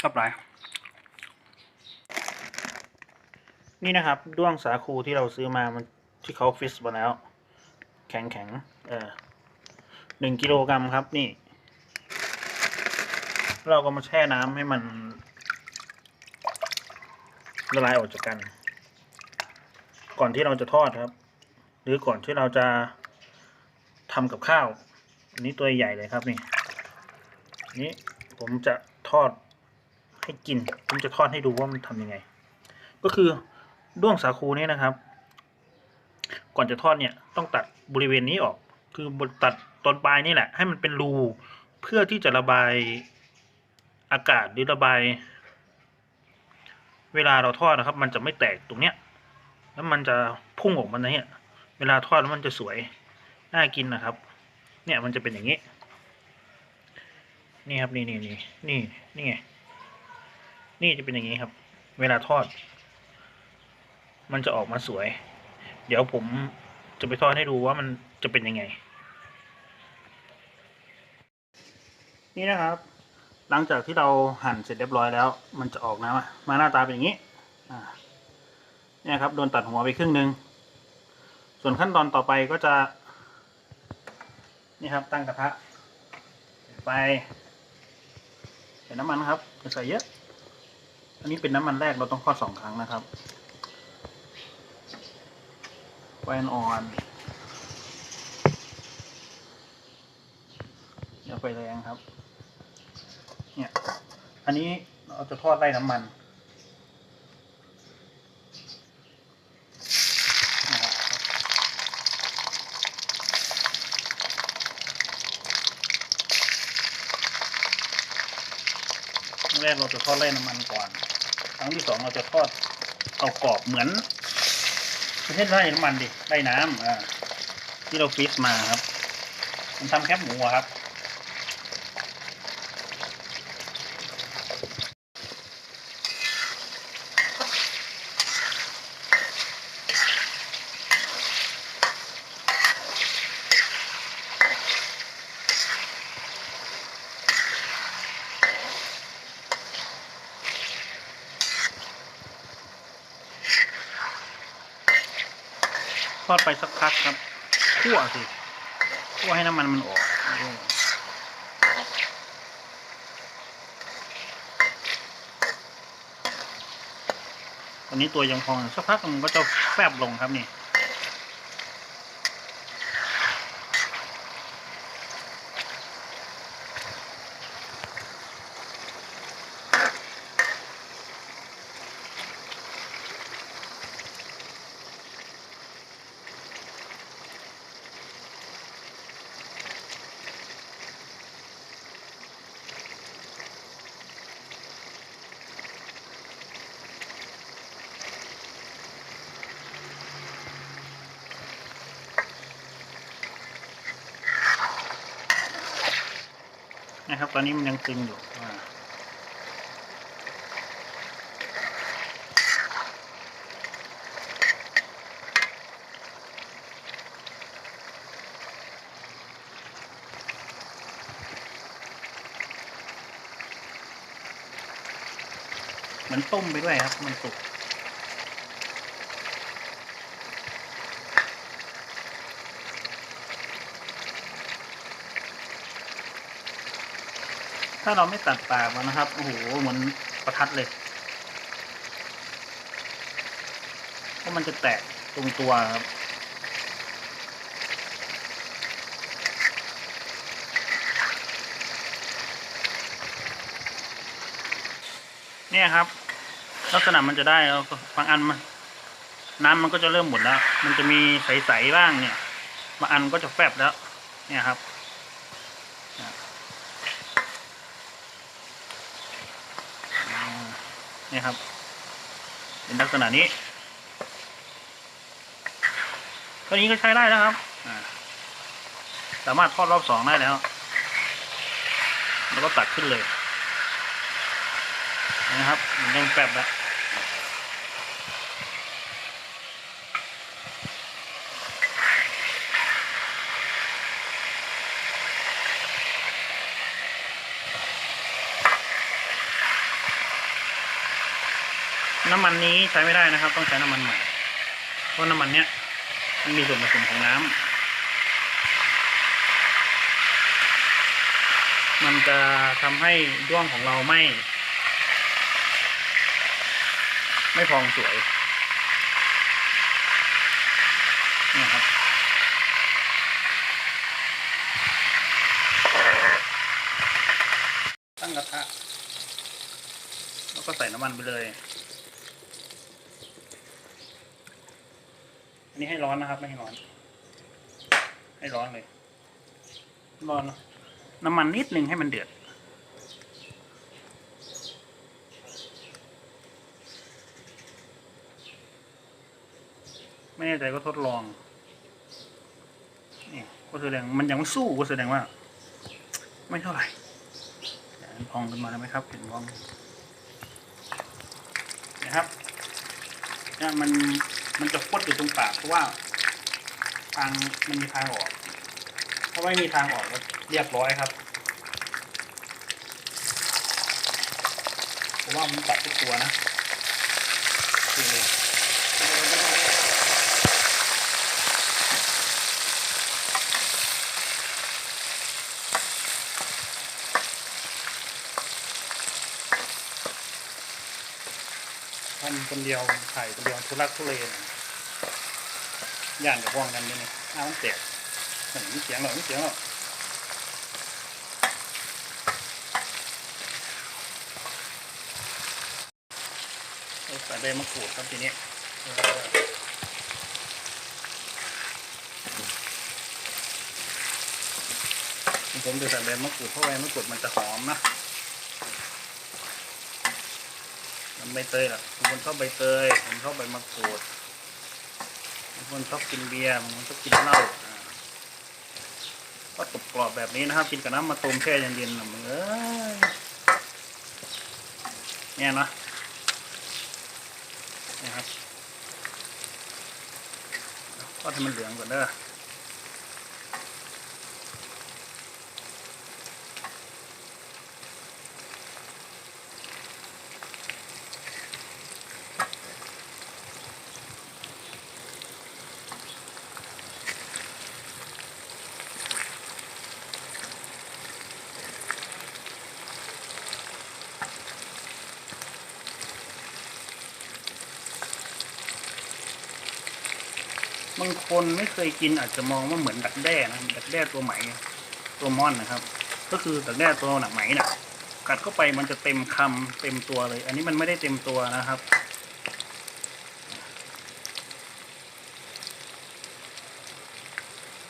ชอบไรนี่นะครับ ด้วงสาคูที่เราซื้อมามันที่เขาฟิสมาแล้ว แข็งแข็งเออหนึ่งกิโลกรัมครับนี่ เราก็มาแช่น้ำให้มันละลายออกจากกัน ก่อนที่เราจะทอดครับ หรือก่อนที่เราจะทำกับข้าว อันนี้ตัวใหญ่เลยครับนี่ นี้ผมจะทอดให้กิน ผมจะทอดให้ดูว่ามันทำยังไง ก็คือด้วงสาคูนี่นะครับ ก่อนจะทอดเนี่ยต้องตัดบริเวณนี้ออก คือตัดตอนปลายนี่แหละ ให้มันเป็นรูเพื่อที่จะระบายอากาศหรือระบาย เวลาเราทอดนะครับ มันจะไม่แตกตรงเนี้ย แล้วมันจะพุ่งออกมาเนี่ย เวลาทอดแล้วมันจะสวยน่ากินนะครับ เนี่ยมันจะเป็นอย่างนี้ นี่ครับนี่นี่นี่นี่นี่ไงนี่จะเป็นอย่างนี้ครับ เวลาทอด มันจะออกมาสวย เดี๋ยวผมจะไปทอดให้ดูว่ามันจะเป็นยังไง นี่นะครับ หลังจากที่เราหั่นเสร็จเรียบร้อยแล้ว มันจะออกนะมาหน้าตาเป็นอย่างนี้เนี่ยครับโดนตัดหัวไปครึ่งหนึ่งส่วนขั้นตอนต่อไปก็จะ นี่ครับตั้งกระทะไฟใส่น้ำมันครับอย่าใส่เยอะ อันนี้เป็นน้ำมันแรกเราต้องทอดสองครั้งนะครับไฟอ่อนอย่าไฟแรงครับ เนี่ย อันนี้เราจะทอดไล่น้ำมันนะครับครั้ง แรกเราจะทอดไล่น้ำมันก่อน ครั้งที่สองเราจะทอดเอากรอบเหมือนไม่ใช่ไล่น้ำมันดิไล่น้ำอ่าที่เราฟรีซมาครับมันทำแคบหมูครับ ทอดไปสักพักครับคั่วสิคั่วให้น้ำมันมันออกตอนนี้ตัวยังพองสักพักมันก็จะแฟบลงครับนี่ นะครับ ตอนนี้มันยังตึงอยู่เหมือนต้มไปด้วยครับ มันสุก ถ้าเราไม่ตัดปากมันนะครับ โอ้โห เหมือนประทัดเลยเพราะมันจะแตกตรงตัวครับเนี่ยครับ ลักษณะมันจะได้แล้วบางอันมันน้ำมันก็จะเริ่มหมดแล้ว มันจะมีใสๆบ้างเนี่ยบางอันก็จะแฟบแล้ว เนี่ยครับ นี่ครับ เป็นลักษณะนี้ตัวนี้ก็ใช้ได้แล้วครับสามารถทอดรอบสองได้แล้ว แล้วก็ตัดขึ้นเลย นะครับมันเริ่มแป๊บแล้ว น้ำมันนี้ใช้ไม่ได้นะครับ ต้องใช้น้ำมันใหม่ เพราะน้ำมันเนี้ยมันมีส่วนผสมของน้ำมันจะทำให้ด้วงของเราไม่ ไม่พองสวยนี่ครับตั้งกระทะแล้วก็ใส่น้ำมันไปเลย อันนี้ให้ร้อนนะครับ ไม่ให้ร้อน ให้ร้อนเลย ร้อนเนอะน้ำมันนิดนึงให้มันเดือด ไม่แน่ใจก็ทดลองนี่ก็แสดงมันยังไม่สู้ก็แสดงว่า ไม่เท่าไหร่พองขึ้นมาแล้วไหมครับเห็นพองนะครับเนี่ยมัน มันจะคดอยู่ตรงปากเพราะว่าทางมันมีทางออก ถ้าไม่มีทางออกก็เรียบร้อยครับผมว่ามันตัดทุกตัวนะคือเทำคนเดียวถ่ายคนเดียวทุลักทุเลนย่านกับว่องกันเลยนี่น้ามันแตกไม่มีเสียงหรอไม่เสียงหรอใส่ใบมะกรูดครับทีนี้ผมจะใส่ใบมะกรูดเพราะใบมะกรูดมันจะหอมนะ มันใบเตยล่ะบางคนชอบใบเตยบางคนชอบใบมะกรูดบางคนชอบกินเบียร์บางคนชอบกินเหล้าก็กรอบกรอบแบบนี้นะครับ กินกับน้ำมะตูมแช่เย็นๆนะมึงเอ้ยเนี่ยนะนี่ครับก็ให้มันเหลืองก่อนเด้อ บางคนไม่เคยกินอาจจะมองว่าเหมือนดักแด้นะดักแด้ตัวไหมตัวม่อนนะครับ ก็คือดักแด้ตัวหนักไหมน่ะกัดเข้าไปมันจะเต็มคำเต็มตัวเลย อันนี้มันไม่ได้เต็มตัวนะครับ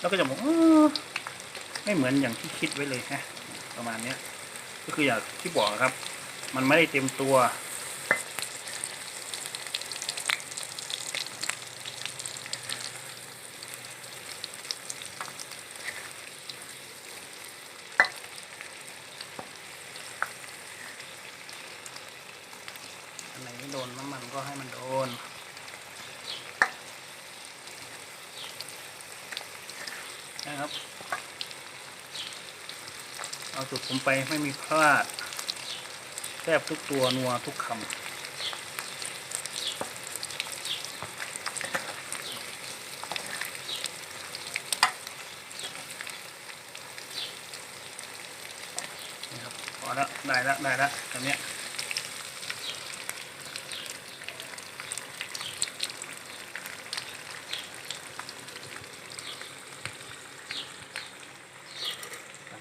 แล้วก็จะบอกไม่เหมือนอย่างที่คิดไว้เลยนะประมาณเนี้ยก็คืออย่างที่บอกครับ มันไม่ได้เต็มตัว อันไหนไม่โดนน้ำมันก็ให้มันโดน นะครับ เอาจุดผมไปไม่มีพลาดแทบทุกตัวนัวทุกคำนี่ครับพอแล้วได้แล้วได้แล้วแบบนี้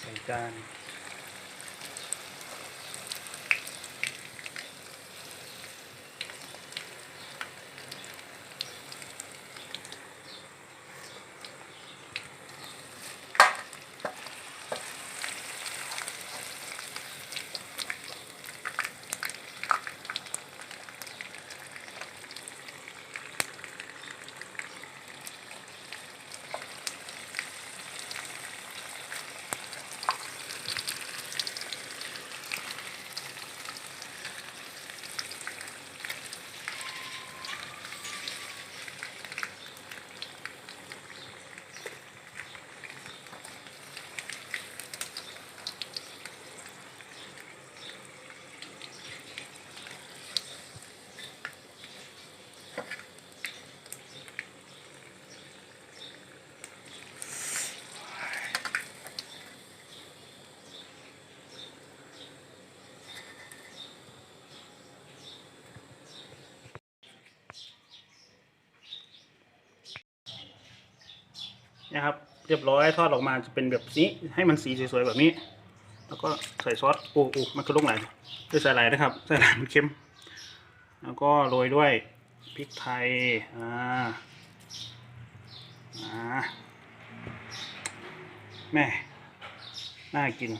ใส่จาน นะครับ เรียบร้อยทอดออกมาจะเป็นแบบนี้ ให้มันสีสวยๆแบบนี้ แล้วก็ใส่ซอสโอ้โอ้มันก็ลงไหลด้วยใส่ไหลนะครับใส่ไหลมันเค็ม แล้วก็โรยด้วยพริกไทยอ่าอ่าแม่น่ากิน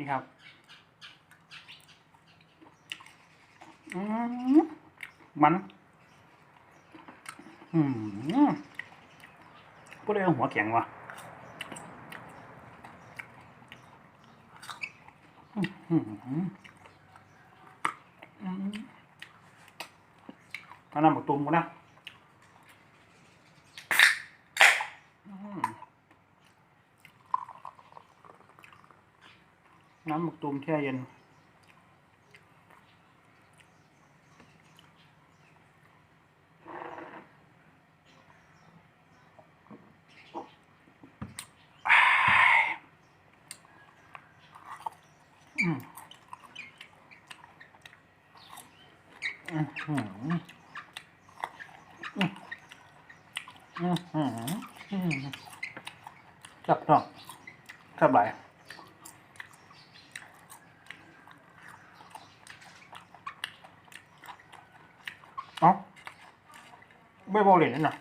นี่ครับอืมมันอืมพูดได้หัวแข็งว่ะอืมอืมอืมเอานำบักตุ่มกูนะอืม น้ำบักตุ่มแช่เย็น อืมอืมอืมอืมอืมอืมอืมจับเนาะจับไหลายเอ้า ไม่บอเลยนั่นน่ะ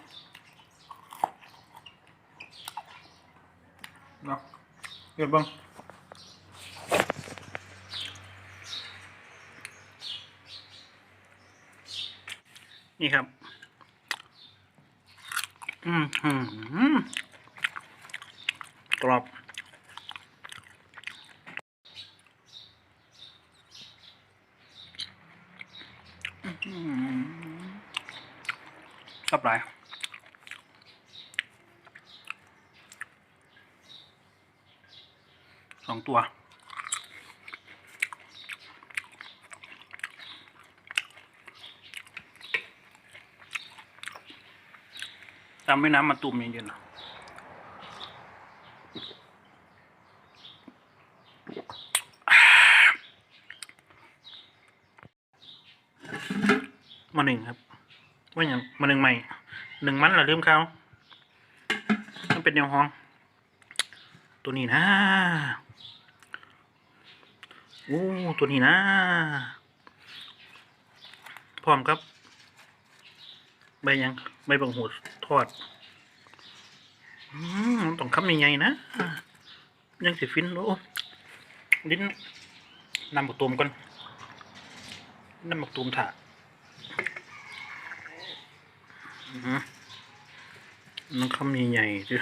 เนาะเดี๋ยวบังนี่ครับ อืมอืมอืมกรอบ อืม ชอบหลายสองตัวตามแม่น้ำมาตุ่มเย็นๆนะมาหนึ่งครับ ว่าอย่างมาหนึ่งใหม่หนึ่งมันเหรอลืมเขามันเป็นแนวห้อง ตัวนี้นะโอ้ตัวนี้นะพร้อมครับ ใบยังใบบังหูดทอดอืมต้องคำใหญ่ๆนะ ยังสิฟินโอ้ลิ้นนำบักตูมก่อนนำบักตูมถ่า นะมน้องคำใหญ่ๆจ้ะ